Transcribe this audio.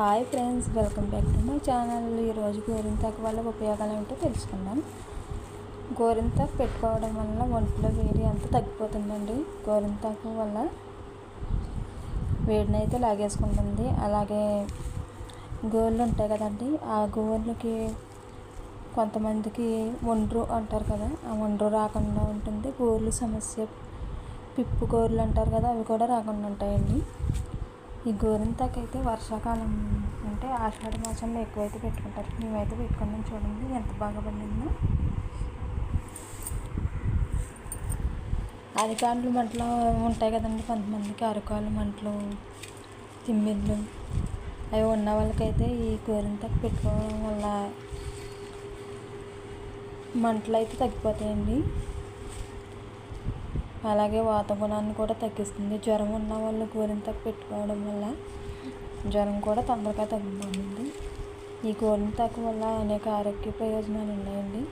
Hi friends welcome back to my channel. ఈరోజు గోరింతాకు వల్ల ఉపయోగాలు ఏమిటో తెలుసుకుందాం. గోరింతాకు పెట్టుకోవడం వల్ల ఒంట్లో వేడి అంతా తగ్గిపోతుందండి. గోరింతాకు వల్ల వేడిని అయితే లాగేసుకుంటుంది. అలాగే గోళ్ళు ఉంటాయి కదండి ఆ గోళ్ళకి కొంతమందికి ఒండ్రు అంటారు కదా ఆ ఒండ్రు రాకుండా ఉంటుంది. గోర్లు సమస్య పిప్పు గోర్లు అంటారు కదా అవి కూడా రాకుండా ఉంటాయండి. ఈ గోరింతాకు అయితే వర్షాకాలం అంటే ఆషాఢ మాసంలో ఎక్కువైతే పెట్టుకుంటారు. మేమైతే పెట్టుకున్నాం చూడండి ఎంత బాగా పండిందో. అరికాళ్ళు మంటలు ఉంటాయి కదండి కొంతమందికి అరకాలు మంటలు తిమ్మిళ్ళు అవి ఉన్న వాళ్ళకైతే ఈ గోరింతాకు పెట్టుకోవడం వల్ల మంటలు అయితే తగ్గిపోతాయండి. అలాగే వాత గుణాన్ని కూడా తగ్గిస్తుంది. జ్వరం ఉన్న వాళ్ళు గోరింతాకు పెట్టుకోవడం వల్ల జ్వరం కూడా తొందరగా తగ్గిపోతుంది. ఈ గోరింతాకు వల్ల అనేక ఆరోగ్య ప్రయోజనాలు ఉన్నాయండి.